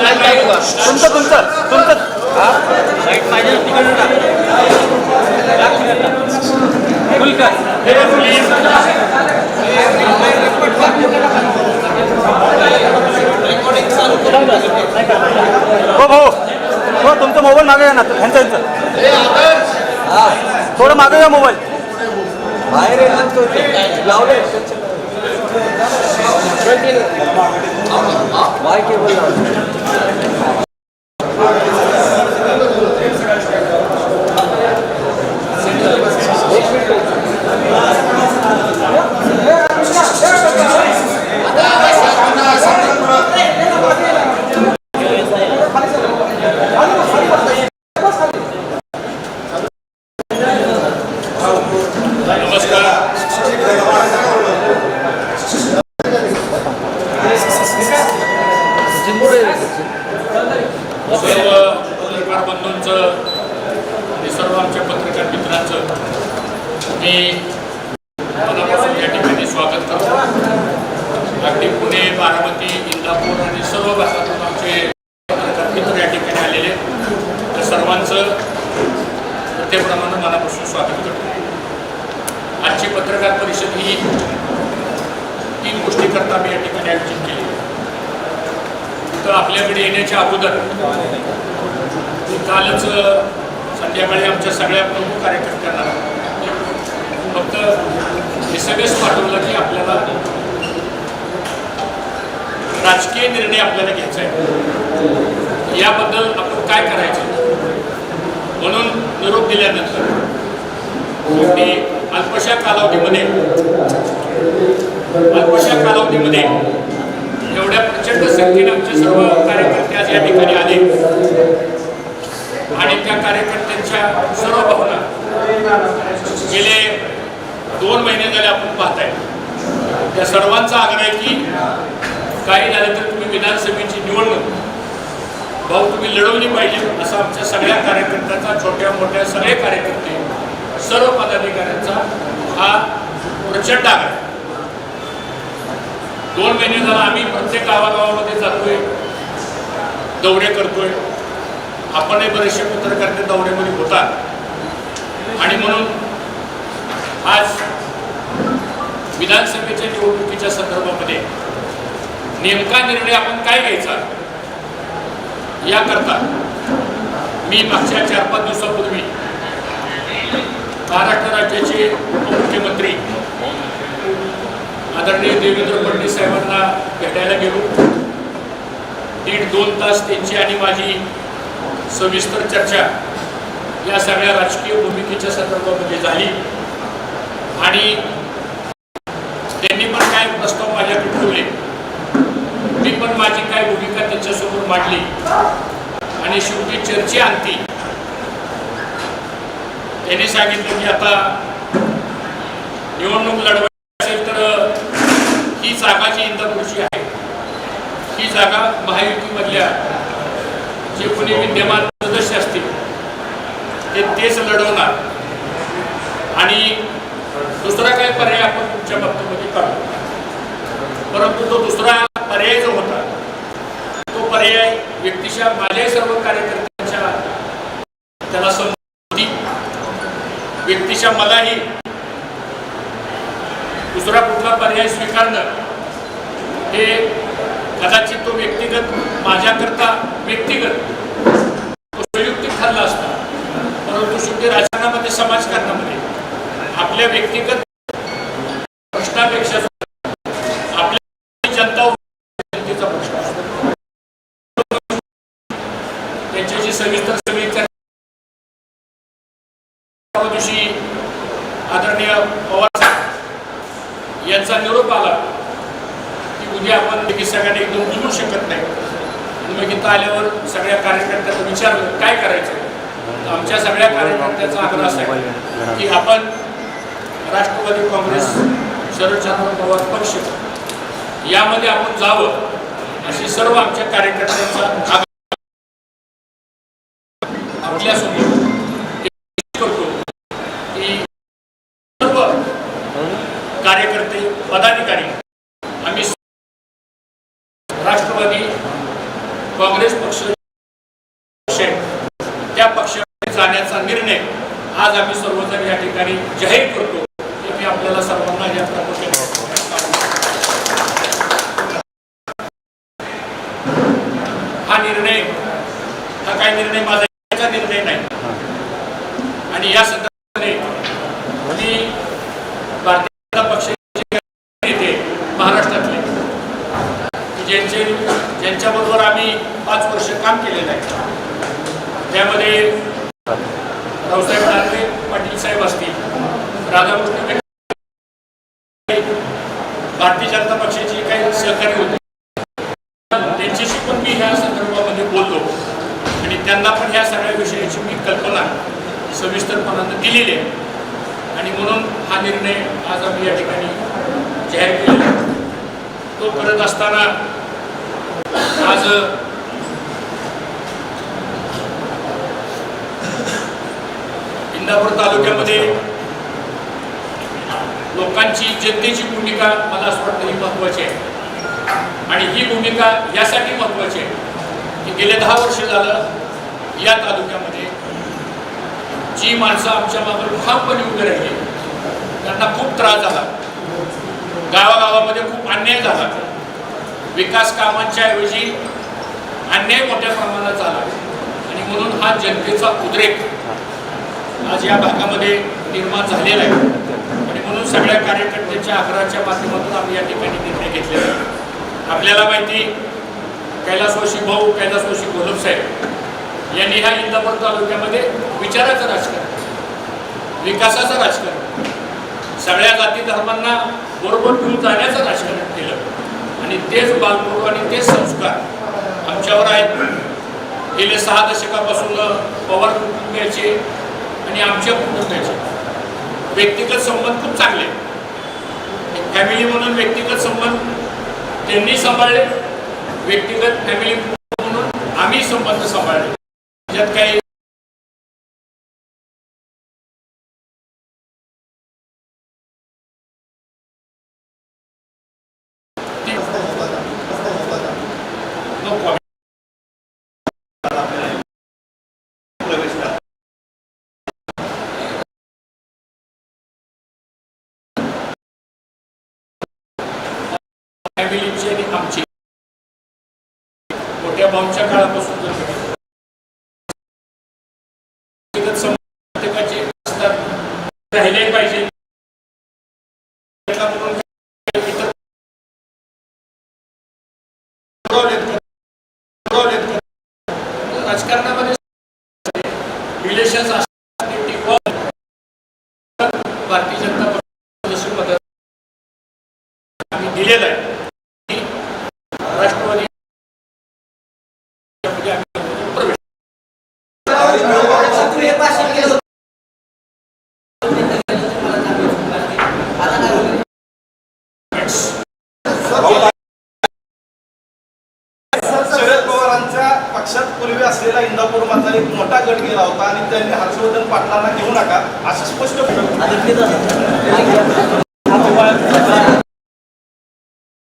तुमचं तुमचं तुमचं. हो? भाऊ हो. हो तुमचा मोबाईल मागे या ना ह्यांचा ह्यांचा. थोडं मागे या मोबाईल. बाहेर लावले. वाय केबल लावले सर्व पत्रकार बंधूंचं आणि सर्व आमच्या पत्रकार मित्रांचं मी मनापासून या ठिकाणी स्वागत करतो. अगदी पुणे बारामती इंदापूर आणि सर्व भागातून आमचे मित्र या ठिकाणी आलेले तर सर्वांचं प्रत्येकप्रमाणे मनापासून स्वागत करतो. आजची पत्रकार परिषद ही तीन गोष्टीकरता मी या ठिकाणी आयोजित केली. तर आपल्याकडे येण्याच्या अगोदर कालच संध्याकाळी आमच्या सगळ्या प्रमुख कार्यकर्त्यांना फक्त हे सगळंच पाठवलं की आपल्याला राजकीय निर्णय आपल्याला घ्यायचा आहे. याबद्दल आपण काय करायचं? म्हणून निरोप दिल्यानंतर शेवटी अल्पशा कालावधीमध्ये अल्पशा कालावधीमध्ये एवढ्या प्रचंड संख्येने आमचे सर्व कार्यकर्ते आज या ठिकाणी आले. आणि त्या कार्यकर्त्यांच्या सर्व भावना गेले दोन महिने झाले आपण पाहताय. त्या सर्वांचा आग्रह आहे की काही झालं तर तुम्ही विधानसभेची निवडणूक. भाऊ तुम्ही लढवली पाहिजे असा आमच्या सगळ्या कार्यकर्त्यांचा छोट्या मोठ्या सगळे कार्यकर्ते सर्व पदाधिकाऱ्यांचा हा प्रचंड आग्रह आहे. दोन महिने झाला आम्ही प्रत्येक गावागावामध्ये जातोय दौरे करतोय. आपणही बरेचसे पत्रकार दौऱ्यामध्ये होतात. आणि म्हणून आज विधानसभेच्या निवडणुकीच्या संदर्भामध्ये नेमका निर्णय आपण काय घ्यायचा? याकरता मी मागच्या चार पाच दिवसापूर्वी महाराष्ट्र राज्याचे उपमुख्यमंत्री आदरणीय देवेंद्र फडणवीस साहेबांना भेटायला गेलो. दीड दोन तास त्यांची आणि माझी सविस्तर चर्चा या सगळ्या राजकीय भूमिकेच्या संदर्भामध्ये झाली. आणि त्यांनी पण काय प्रस्ताव माझ्याकडे ठेवले मी पण माझी काय भूमिका त्यांच्यासमोर मांडली आणि शेवटी चर्चे आणती. त्याने सांगितलं की आता निवडणूक लढवायची असेल तर ही जागा जी इंदापूरची आहे. ही जागा महायुतीमधल्या जे कोणी विद्यमान सदस्य असतील ते तेच लढवणार. आणि दुसरा काय पर्याय आपण तुमच्या बाबतीमध्ये काढू? परंतु तो दुसरा पर्याय जो होता तो पर्याय पक्षाच्या माझ्या सर्व कार्यकर्त्यांच्या त्याला संमती व्यक्तीच्या मलाही दुसरा कुठला पर्याय स्वीकारणं हे कदाचित तो व्यक्तिगत माझ्याकरता व्यक्तिगत तो संयुक्तिक ठरला असता. परंतु शेवटी राजकारणामध्ये समाजकारणामध्ये आपल्या व्यक्तिगत प्रश्नापेक्षा आपल्या जनता जनतेचा प्रश्न असतो त्यांच्याशी सविस्तर सगळी चर्चा परवा दिवशी आदरणीय पवार साहेब यांचा निरोप आला की उद्या आपण देखील सगळ्यांनी एकदम बोलू शकत नाही. मग इथं आल्यावर सगळ्या कार्यकर्त्यांना विचारलं काय करायचं? आमच्या सगळ्या कार्यकर्त्यांचा आग्रह असा आहे की आपण राष्ट्रवादी काँग्रेस शरदचंद्र पवार पक्ष यामध्ये आपण जावं अशी सर्व आमच्या कार्यकर्त्यांचा आग्रह आपल्यासमोर करतो की सर्व कार्यकर्ते पदाधिकारी आम्ही राष्ट्रवादी काँग्रेस पक्ष त्या पक्षामध्ये जाण्याचा निर्णय आज आम्ही सर्वजण या ठिकाणी जाहीर करतो. हे मी आपल्याला सर्वांना या हा निर्णय हा काय निर्णय? माझा निर्णय नाही. आणि या संदर्भामध्ये मी भारतीय जनता पक्षाचे नेते महाराष्ट्रातले की ज्यांचे त्यांच्याबरोबर आम्ही पाच वर्ष काम केलेलं आहे. त्यामध्ये रावसाहेब ठाकरे पाटील साहेब असतील राधाकृष्ण भारतीय जनता पक्षाची काही सहकारी होते. त्यांच्याशी पण मी ह्या संदर्भामध्ये बोललो. आणि त्यांना पण ह्या सगळ्या विषयाची मी कल्पना सविस्तरपणानं दिलेली आहे. आणि म्हणून हा निर्णय आज आम्ही या ठिकाणी जाहीर केलेला तो करत असताना आज इंदापूर तालुक्यामध्ये लोकांची जनतेची भूमिका मला असं वाटतं ही महत्त्वाची आहे. आणि ही भूमिका यासाठी महत्वाची आहे की गेले दहा वर्ष झालं या तालुक्यामध्ये जी माणसं आमच्या मागे ठामपणे उभे राहिली त्यांना खूप त्रास झाला. गावागावामध्ये खूप अन्याय झाला. विकास कामांच्या ऐवजी अन्याय मोठ्या प्रमाणात झाला. आणि म्हणून हा जनतेचा उद्रेक आज या भागामध्ये निर्माण झालेला आहे. आणि म्हणून सगळ्या कार्यकर्त्यांच्या आग्रहाच्या माध्यमातून आम्ही या ठिकाणी निर्णय घेतलेला आहे. आपल्याला माहिती कैलासवासी भाऊ कैलासवासी गोलब साहेब यांनी ह्या इंदापूर तालुक्यामध्ये विचाराचं राजकारण विकासाचं राजकारण सगळ्या जाती धर्मांना बरोबर घेऊन जाण्याचं राजकारण केलं. आणि तेच बालपूर्व आणि तेच संस्कार आमच्यावर आहेत. गेले सहा दशकापासून पवार कुटुंबियाचे आणि आमच्या कुटुंबियाचे व्यक्तिगत संबंध खूप चांगले फॅमिली म्हणून व्यक्तिगत संबंध त्यांनी सांभाळले व्यक्तिगत फॅमिली म्हणून आम्ही संबंध सांभाळले. त्याच्यात काही नको फॅमिलीची आणि आमची मोठ्या भाऊंच्या काळापासून जर व्यक्तिगत संबंध प्रत्येकाचे असतात राहिले पाहिजे म्हणून इतर राजकारणामध्ये रिलेशन्स भारतीय जनता पक्षाची दिलेलं आहे आणि राष्ट्रवादी मध्ये आम्ही प्रवेश शरद पवारांच्या पक्षात पूर्वी असलेला इंदापूर मधला एक मोठा गट गेला होता आणि त्यांनी हर्षवर्धन पाटलांना घेऊ नका असं स्पष्ट